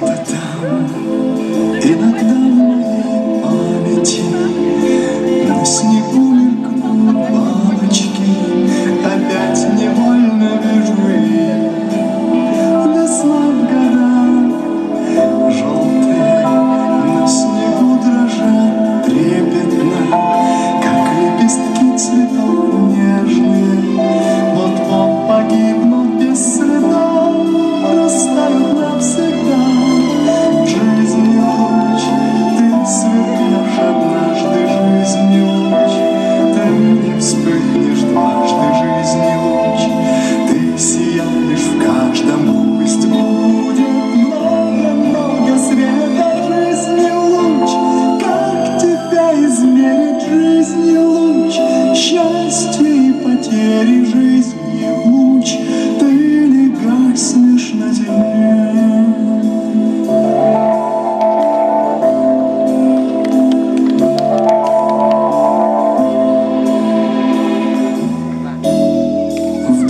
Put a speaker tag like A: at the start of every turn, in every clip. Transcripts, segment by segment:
A: But down.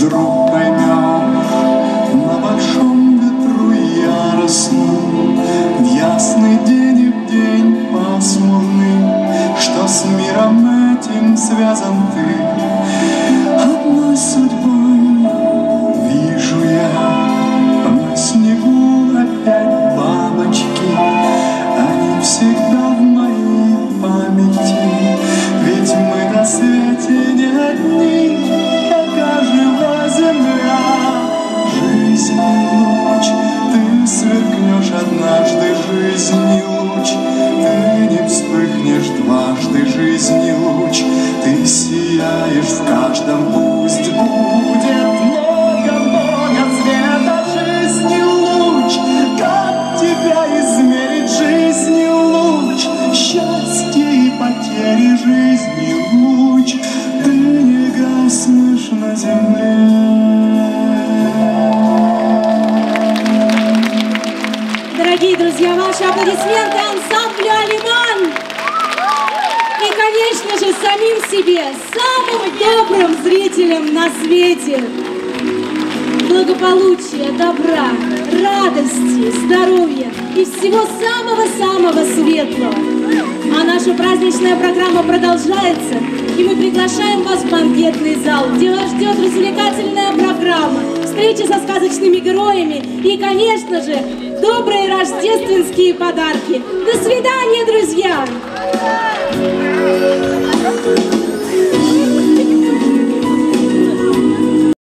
A: вдруг поймем На большом ветру яростном В ясный день и в день пасмурный Что с миром этим связан ты. Однажды, жизни луч, ты не вспыхнешь дважды, жизни луч, ты сияешь в каждом, пусть будет много-много света, жизни луч, как тебя измерить, жизни луч, счастье и потери, жизни луч, ты не гаснешь на земле.
B: Дорогие друзья, ваши аплодисменты ансамблю «Алиман». И, конечно же, самим себе, самым добрым зрителям на свете. Благополучия, добра, радости, здоровья и всего самого-самого светлого. А наша праздничная программа продолжается, и мы приглашаем вас в банкетный зал, где вас ждет развлекательная программа, встречи со сказочными героями и, конечно же, добрые рождественские подарки. До свидания, друзья!